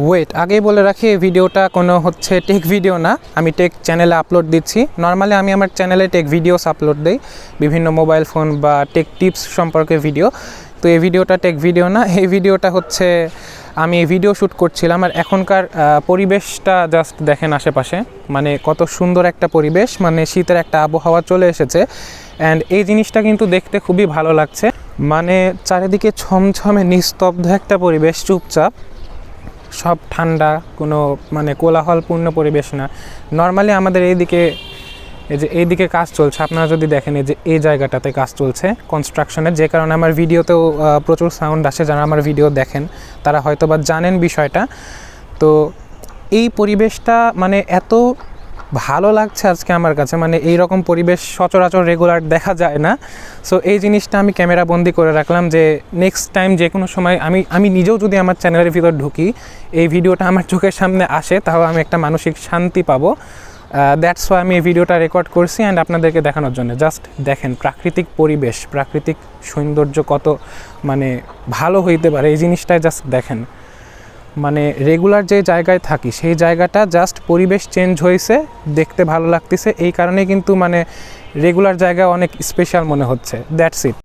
Wait আগেই বলে রাখি, এই ভিডিওটা কোনো হচ্ছে টেক ভিডিও না। আমি টেক চ্যানেলে আপলোড দিচ্ছি। নর্মালি আমি আমার চ্যানেলে টেক ভিডিওস আপলোড দিই, বিভিন্ন মোবাইল ফোন বা টেক টিপস সম্পর্কে ভিডিও তো এই ভিডিওটা টেক ভিডিও না, এই ভিডিওটা হচ্ছে আমি ভিডিও শ্যুট করছিলাম আর এখনকার পরিবেশটা জাস্ট দেখেন আশেপাশে। মানে কত সুন্দর একটা পরিবেশ মানে শীতের একটা আবহাওয়া চলে এসেছে। অ্যান্ড এই জিনিসটা কিন্তু দেখতে খুবই ভালো লাগছে। মানে চারিদিকে ছমছমে নিস্তব্ধ একটা পরিবেশ, চুপচাপ। সব ঠান্ডা, কোনো মানে কোলাহলপূর্ণ পরিবেশ না। নর্মালি আমাদের এইদিকে, এই যে এইদিকে কাজ চলছে, আপনারা যদি দেখেন এই যে এই জায়গাটাতে কাজ চলছে কনস্ট্রাকশনের যে কারণে আমার ভিডিওতেও প্রচুর সাউন্ড আসে, যারা আমার ভিডিও দেখেন, তারা হয়তো বা জানেন বিষয়টা। তো এই পরিবেশটা মানে এত ভালো লাগছে আজকে আমার কাছে। মানে এই রকম পরিবেশ সচরাচর রেগুলার দেখা যায় না। সো এই জিনিসটা আমি ক্যামেরা বন্দি করে রাখলাম যে নেক্সট টাইম যে কোনো সময় আমি আমি নিজেও যদি আমার চ্যানেলের ভিতর ঢুকি, এই ভিডিওটা আমার চোখের সামনে আসে, তাহলে আমি একটা মানসিক শান্তি পাবো। দ্যাটস ওয়াই আমি এই ভিডিওটা রেকর্ড করছি অ্যান্ড আপনাদেরকে দেখানোর জন্য। জাস্ট দেখেন প্রাকৃতিক পরিবেশ, প্রাকৃতিক সৌন্দর্য কত মানে ভালো হইতে পারে, এই জিনিসটাই জাস্ট দেখেন। মানে রেগুলার যে জায়গায় থাকি, সেই জায়গাটা জাস্ট পরিবেশ চেঞ্জ হয়েছে, দেখতে ভালো লাগতেছে, এই কারণে কিন্তু মানে রেগুলার জায়গা অনেক স্পেশাল মনে হচ্ছে দ্যাটস ইট